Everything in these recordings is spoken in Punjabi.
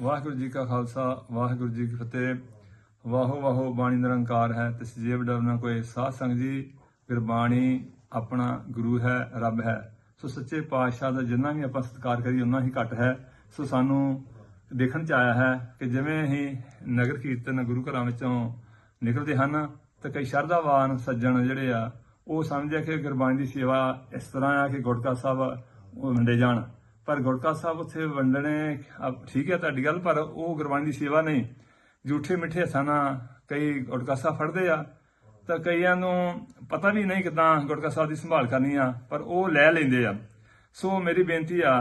ਵਾਹਿਗੁਰੂ ਜੀ ਕਾ ਖਾਲਸਾ, ਵਾਹਿਗੁਰੂ ਜੀ ਕੀ ਫਤਿਹ। ਵਾਹੋ ਵਾਹੋ, ਬਾਣੀ ਨਿਰੰਕਾਰ ਹੈ। ਤਿਸ ਜੀਵ ਡਰਨਾ ਕੋਈ ਸਾਧ ਸੰਗ ਜੀ, ਗੁਰਬਾਣੀ ਆਪਣਾ ਗੁਰੂ ਹੈ, ਰੱਬ ਹੈ। ਸੋ ਸੱਚੇ ਪਾਤਸ਼ਾਹ ਦਾ ਜਿੰਨਾ ਵੀ ਆਪਾਂ ਸਤਿਕਾਰ ਕਰੀ ਉਨਾ ਹੀ ਘੱਟ ਹੈ। ਸੋ ਸਾਨੂੰ ਦੇਖਣ ਚ ਆਇਆ ਹੈ ਕਿ ਜਿਵੇਂ ਹੀ ਨਗਰ ਕੀਰਤਨ ਗੁਰੂ ਘਰਾਂ ਵਿੱਚੋਂ ਨਿਕਲਦੇ ਹਨ, ਤਾਂ ਕਈ ਸ਼ਰਧਾਵਾਨ ਸੱਜਣ ਜਿਹੜੇ ਆ, ਉਹ ਸਮਝਿਆ ਕਿ ਗੁਰਬਾਣੀ ਦੀ ਸੇਵਾ ਇਸ ਤਰ੍ਹਾਂ ਆ ਕਿ ਗੁਟਕਾ ਸਾਹਿਬ, ਉਹ ਵੰਡੇ ਜਾਣ। ਪਰ ਗੁਰਕਾ ਸਾਹਿਬ ਉੱਥੇ ਵੰਡਣੇ ਠੀਕ ਹੈ ਤੁਹਾਡੀ ਗੱਲ, ਪਰ ਉਹ ਗੁਰਬਾਣੀ ਦੀ ਸੇਵਾ ਨਹੀਂ। ਝੂਠੇ ਮਿੱਠੇ ਹੱਥਾਂ ਕਈ ਗੁਰਕਾ ਸਾਹਿਬ ਫੜਦੇ ਆ। ਤਾਂ ਕਈਆਂ ਨੂੰ ਪਤਾ ਵੀ ਨਹੀਂ ਕਿਦਾਂ ਗੁਰਕਾ ਸਾਹਿਬ ਦੀ ਸੰਭਾਲ ਕਰਨੀ ਆ, ਪਰ ਉਹ ਲੈ ਲੈਂਦੇ ਆ। ਸੋ ਮੇਰੀ ਬੇਨਤੀ ਆ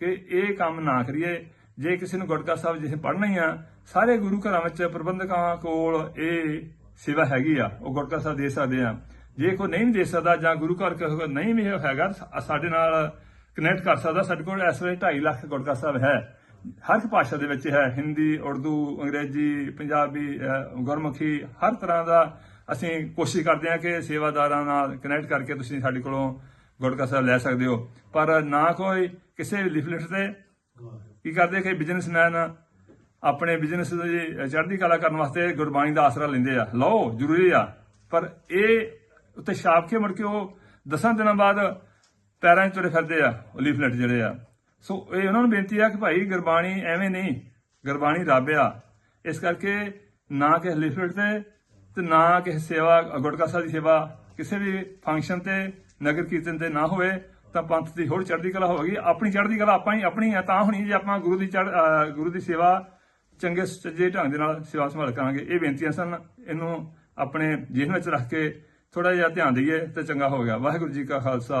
ਕਿ ਇਹ ਕੰਮ ਨਾ ਕਰੀਏ। ਜੇ ਕਿਸੇ ਨੂੰ ਗੁਰਕਾ ਸਾਹਿਬ ਜਿਹੇ ਪੜ੍ਹਨਾ ਹੀ ਆ, ਸਾਰੇ ਗੁਰੂ ਘਰਾਂ ਵਿੱਚ ਪ੍ਰਬੰਧਕਾਂ ਕੋਲ ਇਹ ਸੇਵਾ ਹੈਗੀ ਆ, ਉਹ ਗੁਰਕਾ ਸਾਹਿਬ ਦੇ ਸਕਦੇ ਆ। ਜੇ ਕੋਈ ਨਹੀਂ ਦੇ ਸਕਦਾ ਜਾਂ ਗੁਰੂ ਘਰ ਕੋਈ ਨਹੀਂ ਵੀ ਹੈਗਾ ਸਾਡੇ ਨਾਲ ਕਨੈਕਟ ਕਰ ਸਕਦਾ। ਸਾਡੇ ਕੋਲ ਇਸ ਵੇਲੇ 2.5 ਲੱਖ ਗੁਰਕਾ ਸਾਹਿਬ ਹੈ। ਹਰ ਇੱਕ ਭਾਸ਼ਾ ਦੇ ਵਿੱਚ ਹੈ। ਹਿੰਦੀ, ਉਰਦੂ, ਅੰਗਰੇਜ਼ੀ, ਪੰਜਾਬੀ ਗੁਰਮੁਖੀ, ਹਰ ਤਰ੍ਹਾਂ ਦਾ ਅਸੀਂ ਕੋਸ਼ਿਸ਼ ਕਰਦੇ ਹਾਂ ਕਿ ਸੇਵਾਦਾਰਾਂ ਨਾਲ ਕਨੈਕਟ ਕਰਕੇ ਤੁਸੀਂ ਸਾਡੇ ਕੋਲੋਂ ਗੁਰਕਾ ਸਾਹਿਬ ਲੈ ਸਕਦੇ ਹੋ। ਪਰ ਨਾ ਕੋਈ ਕਿਸੇ ਲਿਫਲੇਟ ਤੇ ਕੀ ਕਰਦੇ ਕਿ ਬਿਜ਼ਨਸਮੈਨ ਆਪਣੇ ਬਿਜ਼ਨਸ ਦੀ ਚੜ੍ਹਦੀ ਕਲਾ ਕਰਨ ਵਾਸਤੇ ਗੁਰਬਾਣੀ ਦਾ ਆਸਰਾ ਲੈਂਦੇ ਆ। ਲਓ, ਜ਼ਰੂਰੀ ਆ। ਪਰ ਇਹ ਉੱਤੇ ਛਾਪ ਕੇ ਮੁੜ ਕੇ ਉਹ ਦਸਾਂ ਦਿਨਾਂ ਬਾਅਦ ਪੈਰਾਂ 'ਚ ਤੁਰੇ ਫਿਰਦੇ ਆ, ਉਹ ਲੀਫਲੇਟ ਜਿਹੜੇ ਆ। ਸੋ ਇਹ ਉਹਨਾਂ ਨੂੰ ਬੇਨਤੀ ਆ ਕਿ ਭਾਈ ਗੁਰਬਾਣੀ ਐਵੇਂ ਨਹੀਂ, ਗੁਰਬਾਣੀ ਰੱਬ ਆ। ਇਸ ਕਰਕੇ ਨਾ ਕਿ ਲੀਫਲੇਟ ਤੇ ਤੇ ਨਾ ਕਿਸੇ ਸੇਵਾ, ਗੁਟਕਾ ਸਾਹਿਬ ਦੀ ਸੇਵਾ, ਕਿਸੇ ਵੀ ਫੰਕਸ਼ਨ ਤੇ, ਨਗਰ ਕੀਰਤਨ ਤੇ ਨਾ ਹੋਵੇ, ਤਾਂ ਪੰਥ ਦੀ ਹੋਰ ਚੜ੍ਹਦੀ ਕਲਾ ਹੋਵੇਗੀ। ਆਪਣੀ ਚੜ੍ਹਦੀ ਕਲਾ ਆਪਾਂ ਹੀ, ਆਪਣੀ ਆ, ਤਾਂ ਹੋਣੀ ਜੇ ਆਪਾਂ ਗੁਰੂ ਦੀ ਚੜ੍ਹ ਗੁਰੂ ਦੀ ਸੇਵਾ ਚੰਗੇ ਸੱਜੇ ਢੰਗ ਦੇ ਨਾਲ ਸੇਵਾ ਸੰਭਾਲ ਕਰਾਂਗੇ। ਇਹ ਬੇਨਤੀਆਂ ਸਨ। ਇਹਨੂੰ ਆਪਣੇ ਜੀਵਨ ਵਿੱਚ ਰੱਖ ਕੇ ਥੋੜਾ ਜਿਹਾ ਧਿਆਨ ਦਈਏ ਤੇ ਚੰਗਾ ਹੋ ਗਿਆ। ਵਾਹਿਗੁਰੂ ਜੀ ਕਾ ਖਾਲਸਾ।